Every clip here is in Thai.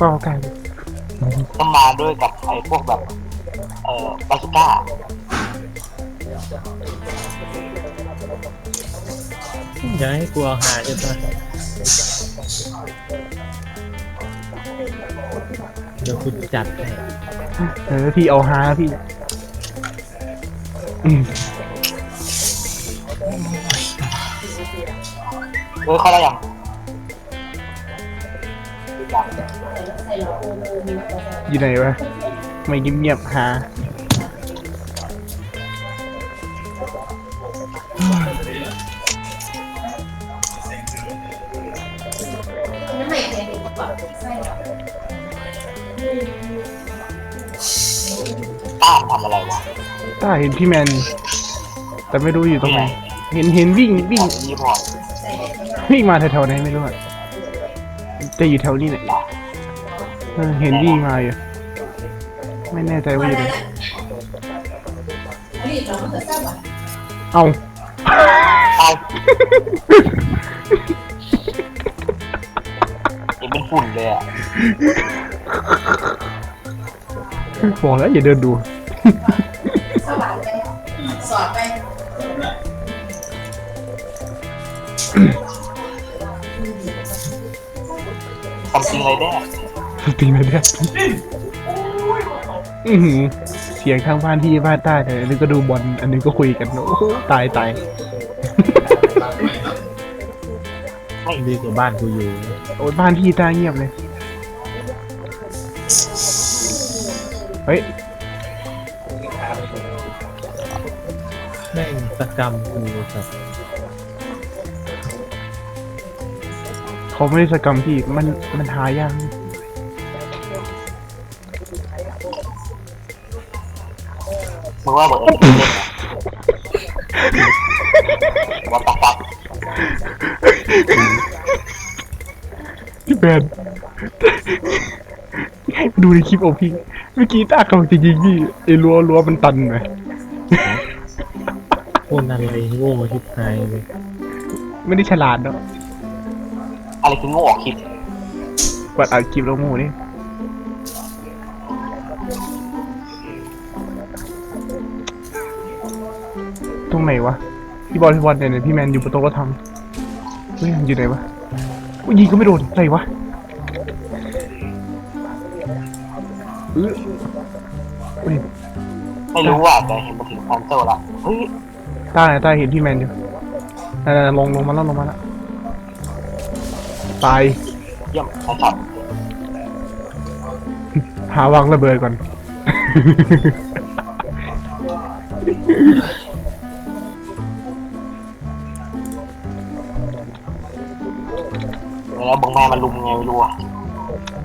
ก็เอาไก่ต้องมาด้วยกับไอ้พวกแบบ เอ่อบาสุก้าอย่าให้กลัวหาใช่ปะเดี๋ยวคุณจัดให้เออพี่เอาฮาพี่อืมเออเข้าได้ยังยัง อยู่ไหนวะ ไม่เงียบๆหาน้ำใหม่เทดีกว่าใช่หรอต้านทำอะไรวะต้าเห็นพี่แมน แต่ไม่รู้อยู่ตรงไหน เห็นเห็นวิ่งวิ่งยี่พอร์ตวิ่งมาแถวๆไหนไม่รู้อะจะอยู่แถวนี้แหละเออเห็นวิ่งมาอยู่ไม่แน่ใจว่าอยู่ไหนรีบเราเกิดทราบว่าเอาเอาเห็นเป็นฝุ่นเลยอะบอกแล้วอย่าเดินดูสว่างไปสอดไปทำจริงเลยแน่ ตีไม่ได้อือหือเสียงข้างบ้านที่บ้านใต้เนี่ยอันนี้ก็ดูบอลอันนี้ก็คุยกันโอ้โหตายตายดีกว่าบ้านกูอยู่โอ้ยบ้านพี่ตาเงียบเลย เฮ้ยแม่งสกรรมกูสัตว์เขาไม่ได้สกรรมพี่มันมันหายาก มึงว่าเบิร์ดเป็นเล่นเหรอวัตฟักพี่แบนให้ไปดูในคลิปโอพี่เมื่อกี้ตาเขาจะยิงพี่ไอ้รั้วรั้วมันตันไหมคนอะไรโง่ชิบหายเลยไม่ได้ฉลาดเนาะอะไรคือโง่ออกคลิปวัดอัดคลิปแล้วโง่นี่ ตรงไหนวะพี่บอลพี่บอลเนี่ยเนี่ยพี่แมนอยู่บนโต๊ะแล้วทำเฮ้ยมันอยู่ไหนวะอุ๊ยยิงก็ไม่โดนอะไรวะเออเฮ้ยไม่รู้ว่าแต่เห็นมันถึงคอนโซลละเฮ้ยใต้ใต้เห็นพี่แมนอยู่นั่นๆลงลงมาแล้วลงมาแล้วตายเยี่ยมใช่ครับหาวางระเบิดก่อน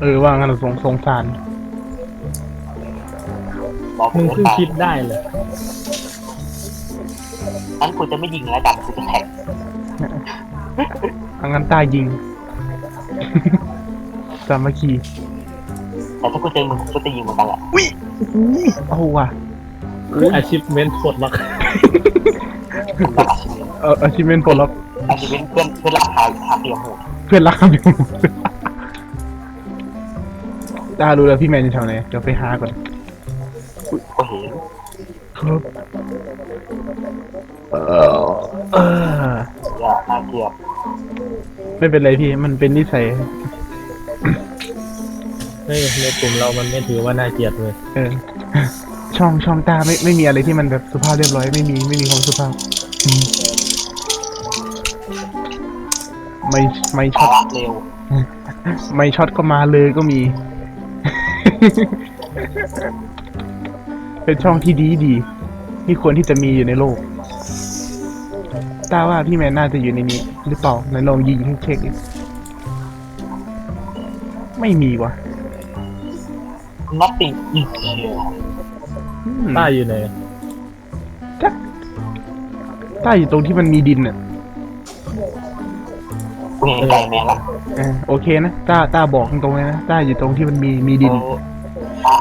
ออว่างั้นสงสงสารบอกมึงเกินเพิ่งไปคิดได้เหรอนั้นกูจะไม่ยิงแล้วกันกูจะแท็กอังั้นใต้ยิงสามัคคีแต่ถ้ากูเจอมึงกูก็จะยิงเหมือนกันแหละเอาว่ะคืออาชีพเมนปลดล็อกผมรักอาชีพเอออาชีพเป็นปลดล็อกอาชีพเพื่อนเพื่อนรักหาหาเตียงโหดเพื่อนรักอยู่ ตารู้แล้วพี่แมนอยู่แถวไหนเดี๋ยวไปหาก่อนก็เห็นครับเออเอออย่าน่าเกลียดไม่เป็นไรพี่มันเป็นนิสัยเฮ้ยในกลุ่มเรามันไม่ถือว่าน่าเกลียดเลยเออ ช่องช่องตาไม่ไม่มีอะไรที่มันแบบสุภาพเรียบร้อยไม่มีไม่มีความสุภาพอืมไม่ไม่ช็ภาอตระเร็ว ไม่ช็อตก็มาเลยก็มี เป็นช่องที่ดีดีที่ควรที่จะมีอยู่ในโลกตาว่าพี่แมนน่าจะอยู่ในนี้ หรือเปล่าไหนลองยิงเช็คดิไม่มีวะนัตติงอีกเชียวอืมป้าอยู่ไหนจ๊ะต้าอยู่ตรงที่มันมีดินอะ กูเห็นไก่แมงละเออโอเคนะต้าต้าบอกตรงๆเลยนะต้าอยู่ตรงที่มันมีมีดินเออป้า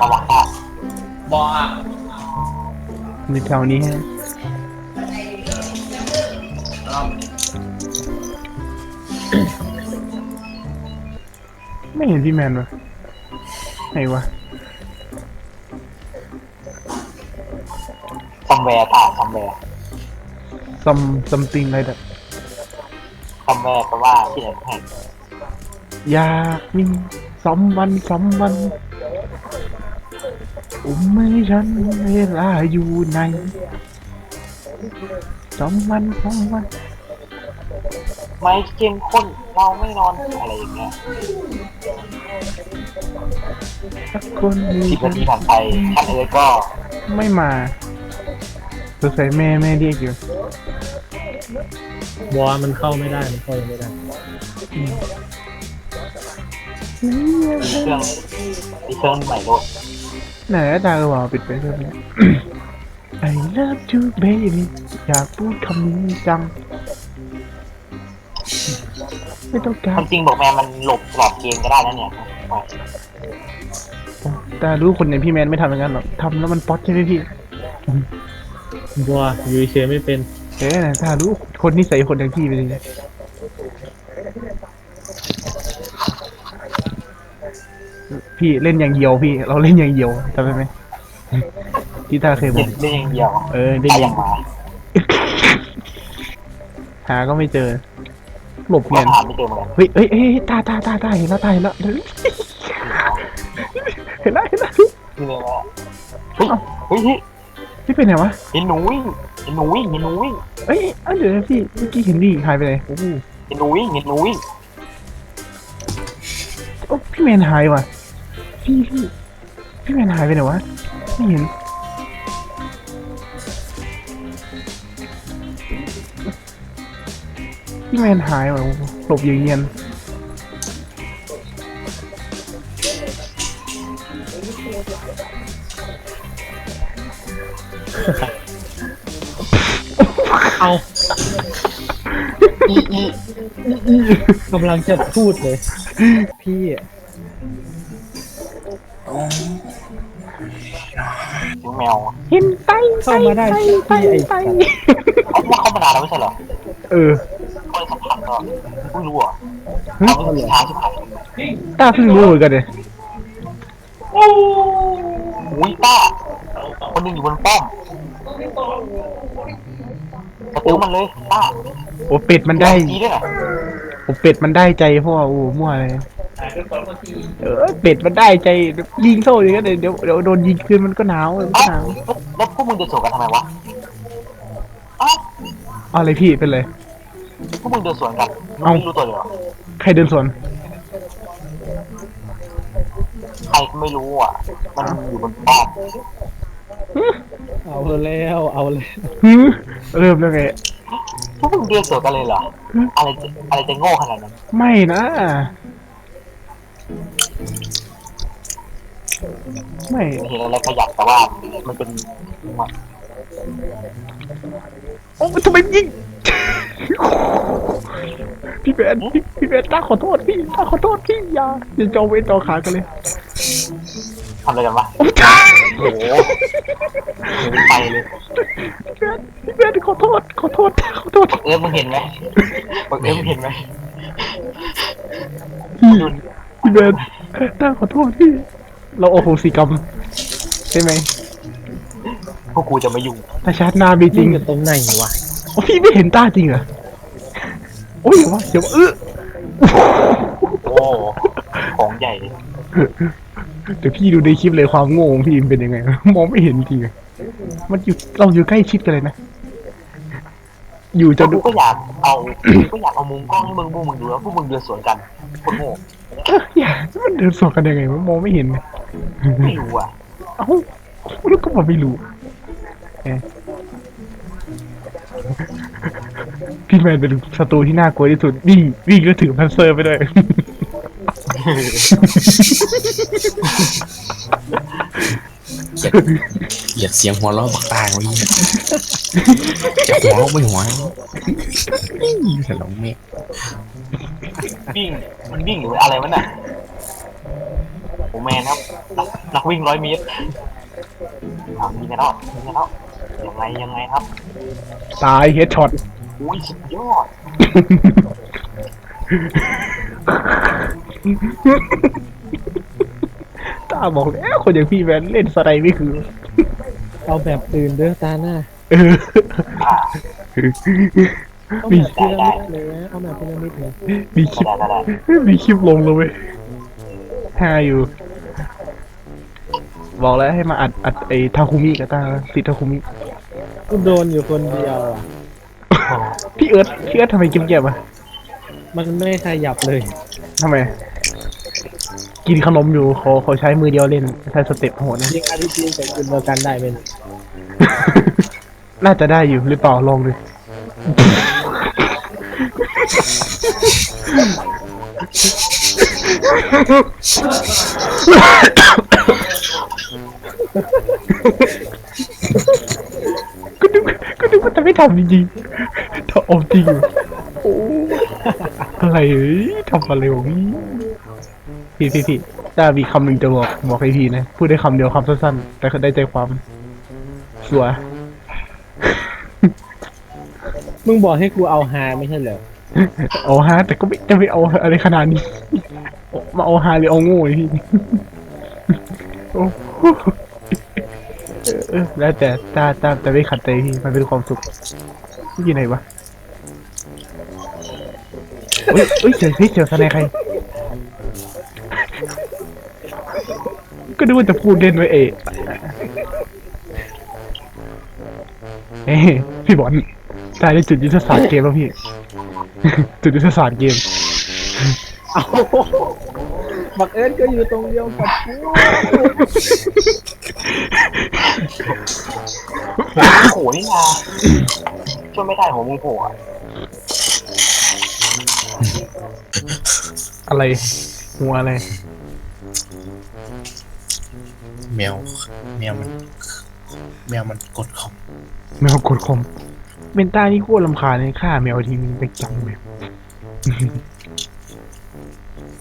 ระวังป้าในแถวนี้ฮะไม่เห็นพี่แมนวะไหนวะซัมแวร์ต่าซัมแวร์ซัมซัมติงอะไรแบบ ซัมแวร์แปลว่าที่ไหนแห่งอยากมีสองวันสองวันอุ้มไม่ฉันเวลาอยู่ในสองวันสองวันไม่เข้มข้นเราไม่นอนอะไรอย่างเงี้ยสักคนมีสิบฉันานทีผ่านไปท่านเอ๋ยก็ไม่มาสงสัยแม่แม่เรียกอยู่ วอลมันเข้าไม่ได้มันเข้ายังไม่ได้มีเครื่องมีเครื่องใหม่โลดไหนอาจารย์ก็บอกปิดไปเรื่องนี้ I love you baby อยากพูดคำนี้จัง ไม่ต้องการความจริงบอกแม่มันหลบหลอดเกมก็ได้นะเนี่ยแต่รู้คนอย่างพี่แมนไม่ทำอย่างนั้นหรอกทำแล้วมันป๊อตใช่ไหมพี่ วอลยูเชไม่เป็น เอ๊ะถ้ารู้คนนิสัยคนอย่างพี่เป็นยังไงพี่เล่นอย่างเดียวพี่ เราเล่นอย่างเดียวจำได้ไหมที่ตาเคยบเล่อกนเล่นอย่างเดียวเออเล่นตายออย่าย่างงมาหาก็ไม่เจอ หลบก็เงียนหาไม่เจอเหมือนกันเฮ้ยเฮ้ยเฮ้ยตาตาตาตาเห็นแล้วตาเห็นแล้วเฮ้ยเห็นแล้วเห็นแล้วนี่เลยว่าเฮ้ยเฮ้ยเฮ้ย พี่เป็นไงวะเห็นหนูวิ่งเห็นหนูวิ่งเห็นหนูวิ่งเอ้ยเอ้ยเดี๋ยวนะพี่เมื่อกี้เห็นพี่หายไปไหนโอ้โหเห็นหนูวิ่งเห็นหนูวิ่งโอ้พี่แมนหายว่ะพี่พี่พี่แมนหายไปไหนวะไม่เห็นพี่แมนหายว่ะโอ้โหหลบอย่างเงียน เอาอีอีกำลังจะพูดเลย พี่หนูแมวเห็นไตเข้ามาได้ไตที่ไตไอ้ไตเขาว่าเข้ามานานแล้วไม่ใช่เหรอเออเขาเลยสัมผัสก็ไม่รู้อะหึเขาไม่รู้ช้าชิบหายตาเพิ่งรู้เหมือนกันเลยอุ้ยป้าคนหนึงอยู่บนป้อม กระตุ้มันเลยป้าโอ้เป็ดมันได้ดีด้วยนะโอ้เป็ดมันได้ใจเพราะว่าโอ้มั่วเลยเออเป็ดมันได้ใจยิงโซ่อย่างนั้นเดี๋ยวเดี๋ยวเดี๋ยวโดนยิงคืนมันก็หนาวมันก็เอ้าหนาวแล้วแล้วพวกมึงจะสวนกันทำไมวะเอ้าเอาอะไรพี่เป็นไรพวกมึงเดินสวนกันมึงเอ้าไม่รู้ตัวเลยเหรอใครเดินสวนใครก็ไม่รู้อะ มันอยู่บนป้อม เอาแล้วเอาเลยฮึเริ่มแล้วไงพวกมึงเดินสวนกันเลยเหรอ อะไรจะอะไรจะโง่ขนาดนั้นไม่นะไม่เห็นอะไรขยับแต่ว่ามันเป็นมันโอ้ทำไมยิงพี่แบนพี่พี่แบนตาขอโทษพี่ตาขอโทษพี่อย่าอย่าจองเวรจองขากันเลย ทำอะไรกันวะโอ้จ้าโอ้โหหนีไปเลยพี่แบนขอโทษ ขอโทษ ขอโทษ เอ๊ะมึงเห็นไหมบอกเอ๊ะมึงเห็นไหมพี่พี่แบนต้าขอโทษพี่ เราโอโหสิกรรมใช่ไหมพวกกูจะไม่ยุ่งถ้าชาติหน้ามีจจริริงงกันตรงไหนวะโอ้พี่ไม่เห็นต้าจริงเหรอโอ้ยเดี๋ยววะเดี๋ยวเออโอ้ของใหญ่ เลยเดี๋ยวพี่ดูในคลิปเลยความโง่ของพี่มันเป็นยังไง มองไม่เห็นจริงอะมันอยู่เราอยู่ใกล้ชิดกันเลยนะ อยู่จะกูดูก็อยากเอาก็อยากเอามุมกล้องให้มึงพวกมึงดูแล้วพวกมึงเดินสวนกันโคตรโง่เอ้ยอย่ามันเดินสวนกันยังไงมันมองไม่เห็นไม่รู้อะเอ้าแล้วก็บอกไม่รู้เอ๊ะพี่แมนเป็นศัตรูที่น่ากลัวที่สุดวิ่งวิ่งแล้วถือพันเซอร์ไปด้วย เกลียดเกลียดเสียงหัวเราะบักตางไว้เนี่ยจะหัวเราะไม่หัวแต่ลองเมฆวิ่งมันวิ่งหรืออะไรวะน่ะโอแมนครับนักนักวิ่งร้อยเมตรอะมีไงแล้วมีไงแล้วยังไงยังไงครับ ตายเฮดช็อตอุ้ยสุดยอด ตาบอกแล้วคนอย่างพี่แมนเล่นสไนไม่คือ เอาแบบอื่นเด้อตาหน้าเออเอาแบบพีระมิดเลยนะเอาแบบพีระมิดเลยมีคลิปได้ได้ได้มีคลิปลงเลยเว้ยฮาอยู่ บอกแล้วให้มาอัดอัดไอ้ทาคุมิกับตาสิทาคุมิกูโดนอยู่คนเดียวอะพี่เอิร์ธพี่เอิร์ธทำไมเงียบๆอะ มันไม่ขยับเลย ทำไม กินขนมอยู่เขาเขาใช้มือเดียวเล่นใช้สเต็ปโหดนะยิงอาร์พีจีกับคุณเดียวกันได้ไหมนะน่าจะได้อยู่หรือเปล่าลองดูก็ นึกก็นึกว่าจะไม่ทำจริงๆถ้าเอาจริงอยู่โอ้อะไรเอ้ยทำอะไรวะพี่พี่พี่พี่ถ้ามีคำหนึ่งจะบอกบอกให้พี่นะพูดได้คำเดียวคำสั้นๆ แต่ก็ได้ใจความสวยมึงบอกให้กูเอาฮาไม่ใช่เหรอเอาฮาแต่ก็ไม่จะไม่เอาอะไรขนาดนี้มาเอาฮาหรือเอาโง่พี่โอ้โห เออแล้วแต่ตาตาแต่ไม่ขัดใจพี่มันเป็นความสุขที่อยู่ไหนวะเฮ้ยเฮ้ยเจอเฮ้ยเจอสไนใคร ก็ดูว่าจะพูดเล่นไว้เอะเอ้พี่บอลตายในจุดยุทธศาสตร์เกมแล้วพี่ จุดยุทธศาสตร์เกม เอา บักเอิญก็อยู่ตรงเดียวกับกูโอ้โหนี่นาช่วยไม่ได้หัวมึงโผล่อะอะไรหัวอะไรแมวแมวมันแมวมันกดคอมแมวกดคอมเบนต้านี่โคตรลำคาญเลยฆ่าแมวทีนึงไปจังแบบ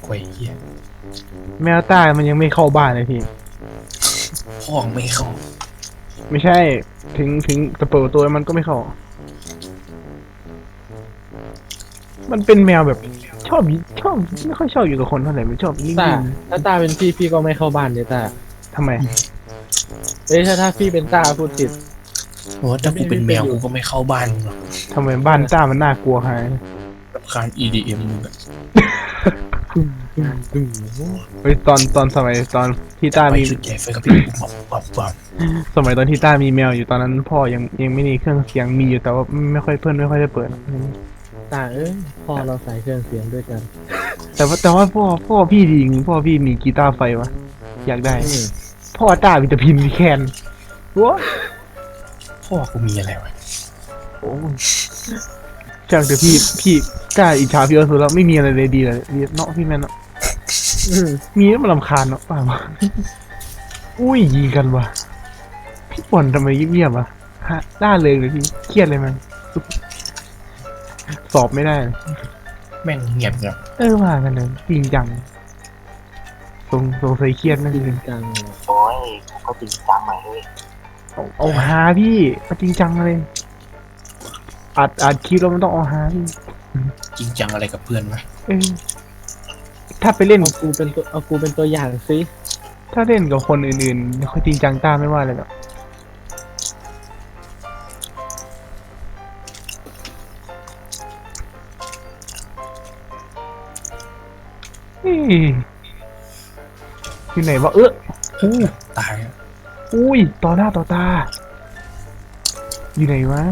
ควยเฮียแมวต้ามันยังไม่เข้าบ้านเลยพี่ พ่อไม่เข้าไม่ใช่ ถึงถึงจะเปิดประตัวมันก็ไม่เข้า มันเป็นแมวแบบ ชอบชอบไม่ค่อยชอบอยู่กับคนเท่าไหร่มันชอบนิ่ตางถ้าตาเป็นพี่พี่ก็ไม่เข้าบ้านเนี่ยตาๆทำไม เอ้ยถ้าถ้าพี่เป็นตาพูดผิด โอ้ถ้ากูเป็นแมวกูก็ไม่เข้าบ้านมึงหรอกทำไมบ้านต้ามันน่ากลัวฮะรำ คาญ EDM มึงอะเฮ้ยตอนตอนสมัยตอนที่ต้าไปมี ชุดใหญ่ไฟกระพริบปับปับปับสมัยตอนที่ต้ามีแมวอยู่ตอนนั้นพ่อยังยังไม่มีเครื่องเสียงมีอยู่แต่ว่าไม่ค่อยเพื่อนไม่ค่อยได้เปิด ตาเอ้ยพ่อเราใส่เครื่องเสียงด้วยกันแต่ว่าแต่ว่าพ่อพ่อพี่ดีจริงพ่อพี่มีกีตาร์ไฟวะอยากได้อืมพ่อต้ามีแต่พินมีแคนว้าพ่อกูมีอะไรวะโอ้ ยช่างแต่พี่พี่ต้าอิจฉาพี่เอสุดแล้วไม่มีอะไรเลยดีเลยดีเนาะพี่แมนเนาะอืมมีแล้วมันลำคาญเนาะเปล่าวะอุ้ยยิงกันวะพี่บอลทำไมเงียบๆวะฮะล่าเลยเลยพี่เครียดเลยมันสอบไม่ได้เลยแม่งเงียบเงียบเออว่ากันเลยจริงจังสงสงสัยเครียดนั่นจริเองงจังโอ้ยก็จริงจังหน่อยเฮ้ยเอาเอาฮาพี่เอาจริงจังเลย อัดอัดคลิปแล้วมันต้องเอาฮาพี่จริงจังอะไรกับเพื่อนวะเออถ้าไปเล่นเอากูเป็นตัวเอากูเป็นตัวอย่างสิถ้าเล่นกับคนอื่นๆไม่ค่อยจริงจังตามไม่ว่าเลยหรอกเฮ้ยอยู่ไหนวะเอออู้ตายอะอุ้ยต่อหน้าต่อตา อยู่ไหนวะ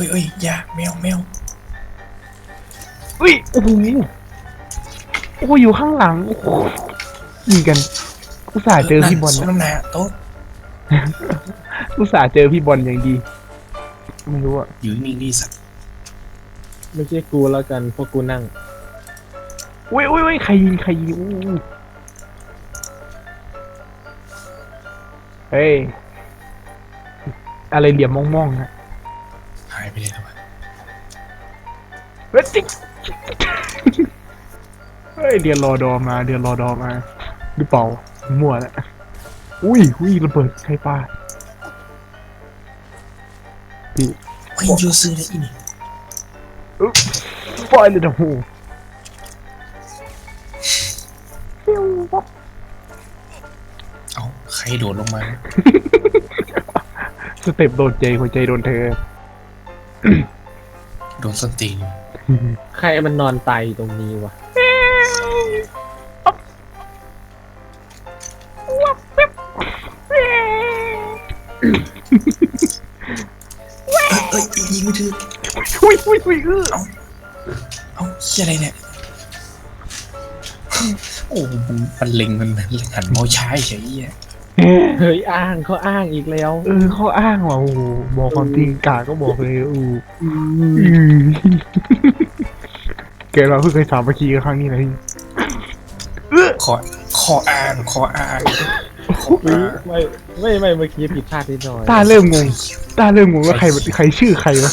อ้ยโอ้ยโอ้ยอยาแมวแมวอุ้ยโอ้โหโอ้โหอยู่ข้างหลังโอ้โหยิงกัน อุตส่าห์เจอพี่บอลสมนะน้ำหนาโต๊ะอุตส่าห์เจอพี่บอลอย่างดีไม่รู้อะอยู่นิ่งๆดีสัตว์ไม่ใช่กูแล้วกันเพราะกูนั่งอุ้ยอุ้ยอุ้ยใครยิงใครยิงอู้อู้เฮ้ยอะไรเหลี่ยมมองๆนะหายไปเลยทำไมเฮ้ยจิ๊กเฮ้ยเรียนรอดอมาเรียนรอดอมาหรือเปล่ามั่วแล้วอุ้ยอุ้ยระเบิดใครปาโอ้ยยูซื้อได้อีนี่ปล่อยเลยนะโหเอาใครโดดลงมา สเต็ปโดนใจหัวใจโดนเธอ โดนส้นตีนใครมันนอนตายอยู่ตรงนี้วะเอ้ยเอ้ยยิงไม่ถึงอุ้ยอุ้ยอุ้ยเออเอาเฮียอะไรเนี่ย โอ้โหมันเล็งมันหันเมาช้าเฉยๆอะ เฮ้ยอ้างเขาอ้างอีกแล้ว เออเขาอ้างว่าโอ้โหบอกความจริงกาก็บอกเลยอู้อืมเกิดมาเพิ่งเคยสามเมื่อกี้กับครั้งนี้เลยขอขออ่านขออ่านขออุ๊ยอ่านไม่ไม่ไม่เมื่อกี้ผิดพลาดนิดหน่อยตาเริ่มงงตาเริ่มงงว่าใครใครชื่อใครวะ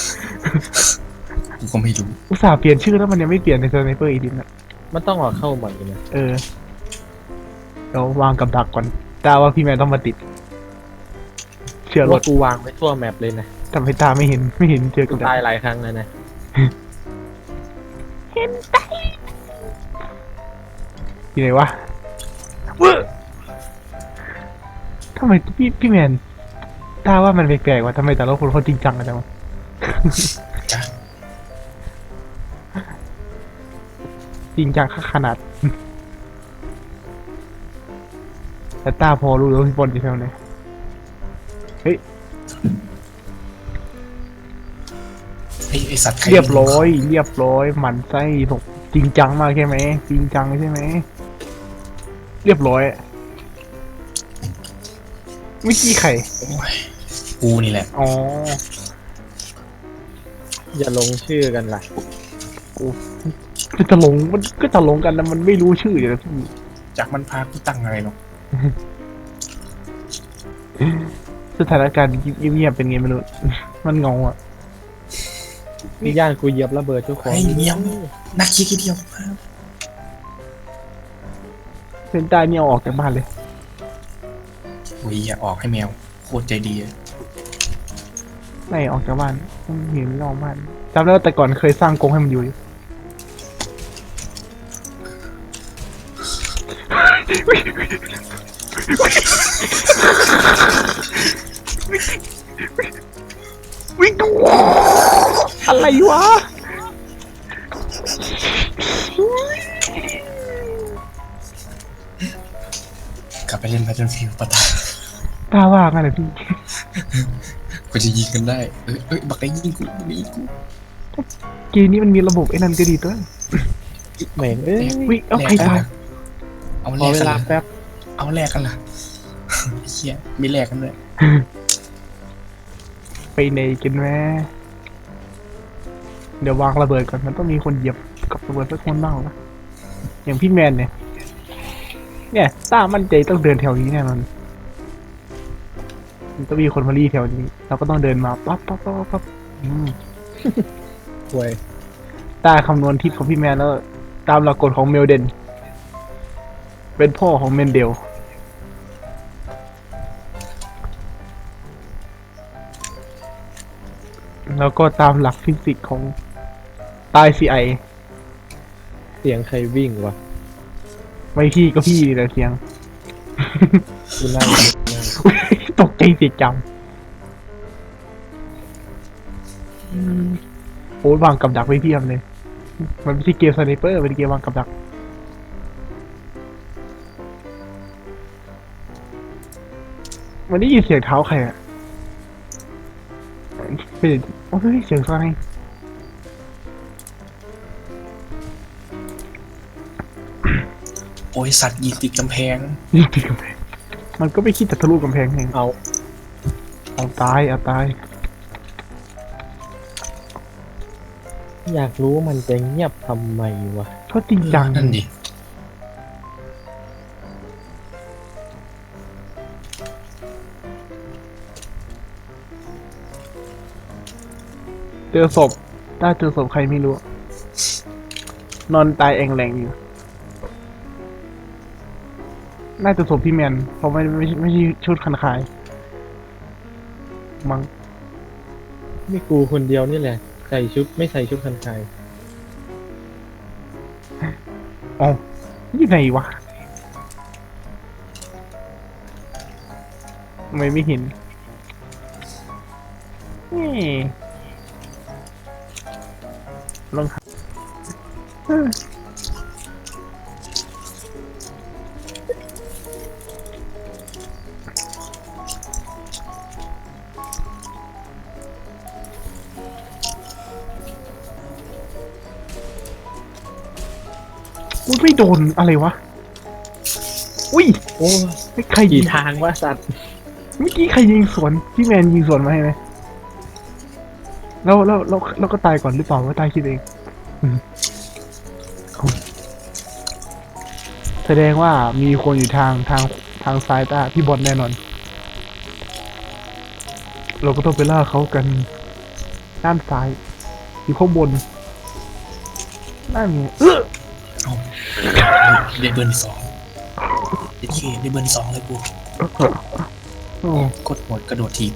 กูก็ไม่รู้อุตส่าห์เปลี่ยนชื่อแล้วมันยังไม่เปลี่ยนในสไนเปอร์อีดินอะมันต้องออกเข้าใหม่นะเออเดี๋ยววางกับดักก่อน ตาว่าพี่แมนต้องมาติด เชื่อรว่าถกูวางไว้ทั่วแมปเลยนะทำให้ตาไม่เห็นไม่เห็นเจอกูกับดัตายกหลายครั้งแล้วนะที่ไหนวะเว้อทำไมพี่พี่แมนตาว่ามันแปลกๆว่ะทำไมแต่ละคนเขาจริงจังกันจังวะจ้ะจริงจังขนาด แต่ตาพอรู้แล้วาพี่บอลอยู่แถวไหนไอ้ไอสัตว์ใคเรียบร้อย เรียบร้อยหมันไส้บอกจริงจังมากใช่ไหมจริงจังใช่ไหมเรียบร้อยเมื่อกี้ใครโอ้ยกูนี่แหละ อ๋ออย่าลงชื่อกันล่ะก็จะหลงมันก็จะหลงกันนะมันไม่รู้ชื่ออยู่แล้วพี่จากมันพากูตั้งอะไรหรอก สถานการณ์เงียบๆเป็นไงไม่รู้ มันงงอะนี่ย่างกูเหยียบระเบิดทุกคนไอ้เงี้ยมนักคิดแค่เดียวเป็นตาเนี่ยเอาออกจากบ้านเลยโอ้ยอย่าออกให้แมว โคตรใจดีอะไม่ออกจากบ้านต้องเห็นไม่ออกบ้านจำได้ว่าแต่ก่อนเคยสร้างกรงให้มันอยู่ อะไรวะกลับไปเล่น Battlefield ปะตาตาว่ากันเลยพี่กูจะยิงกันได้เอ้ยเอ้ยบักไอ้ยิงกูบักไอ้ยิงกูเกมนี้มันมีระบบไอ้นั่นก็ดีด้วยเหม็นเอ้ยวิ่งเอาใครตายเอาขแลอกเวกันลาล่ะแป๊บเอาแลกกันล่ะเฮียไม่แลกกันเลยไปในกันแม่ เดี๋ยววางระเบิดก่อนมันต้องมีคนเหยียบกับระเบิดสักคนบ้างนะอย่างพี่แมนเนี่ย เนี่ยต้ามั่นใจต้องเดินแถวนี้แน่นอนมันต้องมีคนมารีแถวนี้ เราก็ต้องเดินมาปั๊บปั๊บปั๊บปั๊บอืมห่วยต้าคำนวณทิศของพี่แมนแล้ว ตามหลักกฎของเมลเดน เป็นพ่อของเมนเดลแล้วก็ตามหลักฟิสิกส์ของ ตายซีไอเสียงใครวิ่งวะไม่พี่ก็พี่นี่แหละเสียง กูนั่งอยู่นั่งตกใจเสียจังอืมโอ้ยวางกับดักไว้เพียบเลย มันไม่ใช่เกมสไนเปอร์เป็นเกมวางกับดักวันนี้ยินเสียงเท้าใครอะเป็นโอ้ยเสียงใคร อ้ยสัตว์ยิงติดกำแพง ยิงติดกำแพง มันก็ไม่คิดจะทะลุกำแพงเองเอา เอาตายเอาตาย อยากรู้มันจะเงียบทำไมวะเพราะจริงจังนั่นดิเจอศพถ้าเจอศพใครไม่รู้ นอนตายเองแรงอยู่ น่าจะศพพี่แมนเพราะไม่ไม่ใช่ไม่ใช่ชุดคันคายมังนี่กูคนเดียวนี่แหละ ใส่ชุดไม่ใส่ชุดคันไทยออ๋อยังไงวะทำไมไม่เห็นนี่ลองหา โดนอะไรวะ อุ้ย โอ้ยใครยิกี่งทางวะสัตว์เมื่อกี้ใครยิงสวน พี่แมนยิงสวนมาให้ไหมแล้วแล้วแล้วแล้วก็ตายก่อนหรือเปล่าว่าตายคิดเองอืมแสดงว่ามีคนอยู่ทางทางทางซ้ายตาพี่บอลแน่นอน เราก็ต้องไปล่าเขากันด้านซ้ายอยู่ข้างบนนั่นไงเออเอา ได้เบอร์ที่สองโอเคได้เบอร์ที่สองเลยกูโอ้กดหมดกระโดดทีบ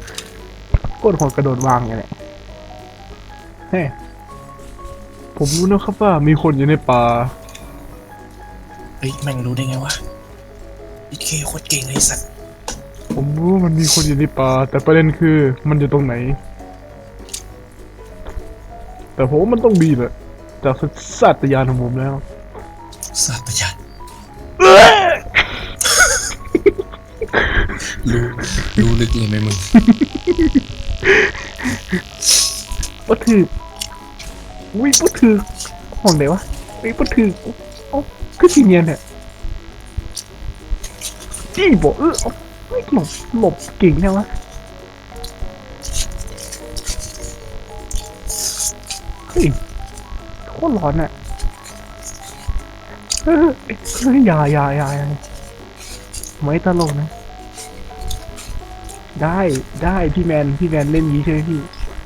กดหัวกระโดดวางไงแหละเฮ้ผมรู้นะครับว่ามีคนอยู่ในป่า เฮ้ยแม่งรู้ได้ไงวะโอเคโคตรเก่งเลยสัตว์ผมรู้ว่ามันมีคนอยู่ในป่า แต่ประเด็นคือมันอยู่ตรงไหน แต่ผมว่ามันต้องมีแหละจากสัตยานของผมแล้ว สัตว์ประหยั รู้รู้ลึกเลยไหมมึงปะถืออุ้ยปะถือห้องไหนวะไอ้ยปะถือเอ้คือสีเนียนเนี่ยจี้บอกเออเอาไม่หลบหลบเก่งแน่วะเฮ้ยโคตรร้อนอะเฮ้ยเฮ้ยอย่าอย่าอย่าอย่าไม่ตลกนะ ได้ได้พี่แมนพี่แมนเล่นนี้ใช่ไหมพี่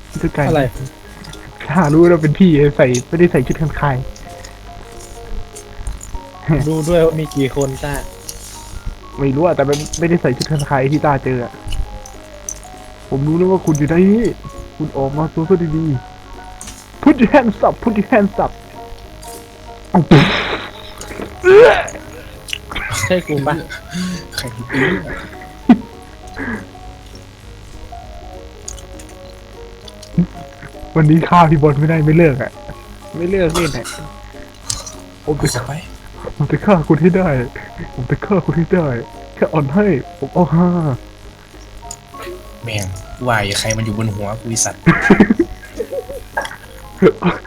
พี่ตุ๊กไก่อะไรถ้ารู้ว่าเป็นพี่ใส่ไม่ได้ใส่ชุดคันคายดูด้วยว่ามีกี่คนต้าไม่รู้อะแต่ไม่ไม่ได้ใส่ชุดคันคายที่ตาเจออะผมรู้นะว่าคุณอยู่ในนี้คุณออกมาตัวก็ดีๆ put your hands up put your hands up เอาปุ๊บใช่กูปะใคร วันนี้ฆ่าพี่บอลไม่ได้ไม่เลิกอะไม่เลิกเล่นอะผมไปจะสักไปผมจะฆ่าคุณให้ได้ ผมจะฆ่าคุณให้ได้ แค่อ่อนให้ ผมเอาห้าแม่งวายใครมันอยู่บนหัวกูไอ้สัตว์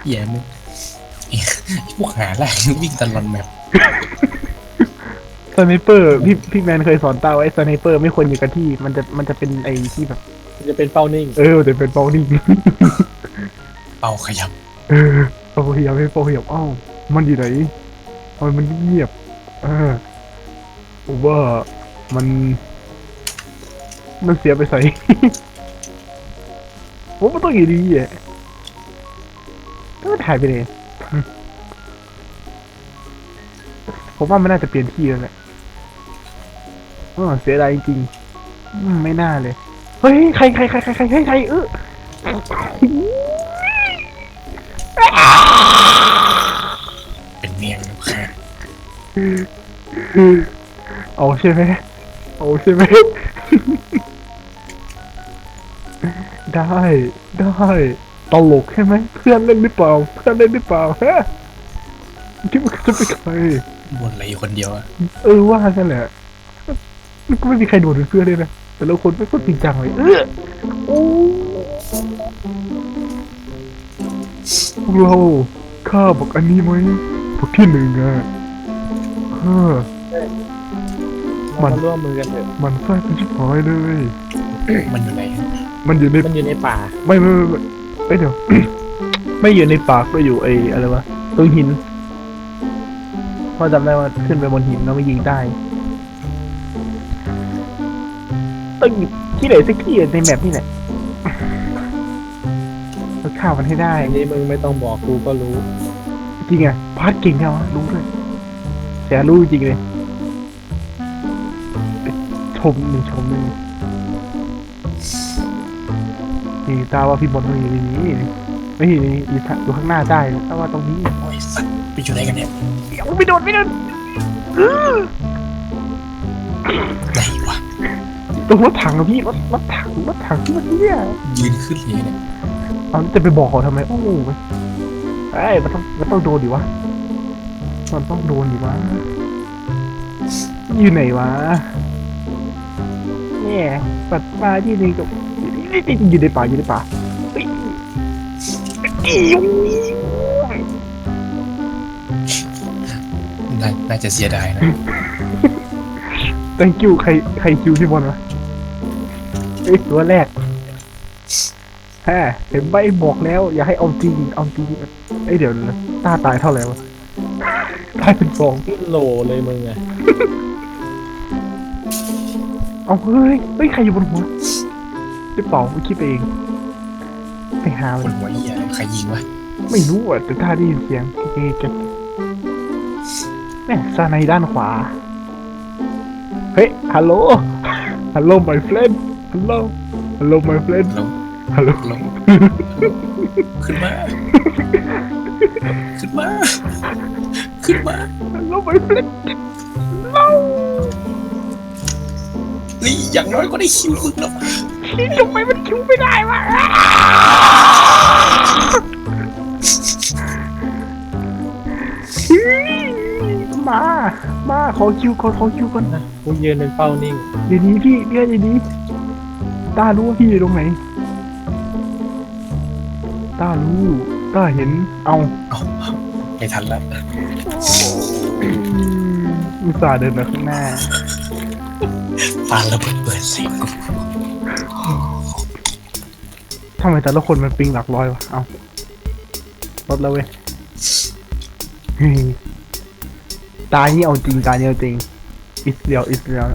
เหี้ยมึงไอ้พวกหาแรกวิ่งตลอดแมปสไนเปอร์พี่พี่แมนเคยสอนตาไว้สไนเปอร์ไม่ควรอยู่กับที่ มันจะมันจะเป็นไอ้ที่แบบ จะเป็นเป้านิ่ง เออแต่เป็นเป้านิ่ง เป่าขยับเออเป้าเหียบให้เป้าเหียบเอ้ามันอยู่ไหนทำไมมันเงียบเออผมว่ามัน มันเสียไปใส่ผมว่าต้องอยู่ดีอะก็ถ่ายไปเลยผมว่ามันน่าจะเปลี่ยนที่แล้วแหละเออเสียดายจริงไม่น่าเลย เฮ้ย ใครใครใครใครใครใครใครเออ เป็นเมียงลูกค้าเอาใช่ไหมเอาใช่ไหม ได้ได้ตลกใช่ไหมเพื่อนเล่นหรือเปล่า เพื่อนเล่นหรือเปล่าฮะที่มันจะเป็นใครบนอะไรอยู่คนเดียวอะเออว่ากันแหละมันก็ไม่มีใครโดดเป็นเพื่อนเลยนะแต่ละคนไม่ก็จริงจังเลยเออโอ้ พวกเราข้าบอกอันนี้ไหมพวกที่หนึ่งอะเออมาร่วมมือกันเถอะ มันไส้เป็นชิบหายเลย มันอยู่ไหนมันอยู่ในมันอยู่ในป่า ไม่ไม่ไม่ไม่เอ้ยเดี๋ยว ไม่อยู่ในปากก็อยู่ไอ้อะไรวะตรงหินเพราะจำได้ว่าขึ้นไปบนหินแล้วไม่ยิงได้ต้องอยู่ที่ไหนสักที่ในแมปนี่แหละเรา ฆ่ามันให้ได้ อันนี้มึงไม่ต้องบอกกูก็รู้ จริงอะพาร์ทเก่งแค่วะรู้ด้วยแต่รู้จริงเลยชมหนึ่งชมหนึ่งนี่ตาว่าพี่บอลมันอยู่ในนี้นี่เฮ้ยอยู่ทางอยู่ข้างหน้าได้นะแต่ว่าตรงนี้โอ้ยสัตว์ไปอยู่ไหนกันเนี่ยไม่โดนไม่โดนไหนวะตรงรถถังอะพี่รถรถถังรถถังที่มันเนี่ยยืนขึ้นเลยเนี่ย เอาจะไปบอกเขาทำไม โอ้โหเอ้ยมันต้องมันต้องโดนดิวะ มันต้องโดนดิวะ อยู่ไหนวะ เนี่ยปัดมาที่หนึ่งกับอยู่ในป่าอยู่ในป่าเฮ้ยอิ๊วน่าน่าจะเสียดายนะ thank you ใครใครคิวที่บอลวะเอ้ยตัวแรก ฮะเห็นใบบอกแล้ว อย่าให้เอาจริงเอาจริงเอ้ยเดี๋ยวนะตาตายเท่าไหร่วะตายเป็นฟองโหลเลยมึงอะเอาเฮ้ยเฮ้ยใครอยู่บนหัวได้เปล่ากูคิดไปเองไปหาคมันนหัวเหี้ยใครยิงวะไม่รู้อะแต่ถ้าได้ยินเสียงเก๊กแม่ซาในด้านขวา เฮ้ยฮัลโหลฮัลโหล my friend ฮัลโหลฮัลโหล my friend ลง ฮัลโหลลงขึ้นมา ขึ้นมา ขึ้นมาฮัลโหล my friend นี่อย่างน้อยก็ได้คิวมึงแล้วนี่ทำไมมันคิวไม่ได้วะมา มาขอคิวก่อนขอคิวก่อนนะกูยืนเป็นเป้านิ่งเดี๋ยวนี้พี่เดี๋ยวนี้ตารู้ว่าพี่อยู่ตรงไหน ตารู้ตาเห็น เอาเอาไม่ทันแล้วอืมอุตส่าห์เดินมาข้างหน้าปาระเบิดเปิดเสียงทำไมแต่ละคนมันปิงหลักร้อยวะ เอาลดแล้วเว้ยเฮ้ยตานี่เอาจริงตานี่เอาจริงอิสเดียวอิสเดียว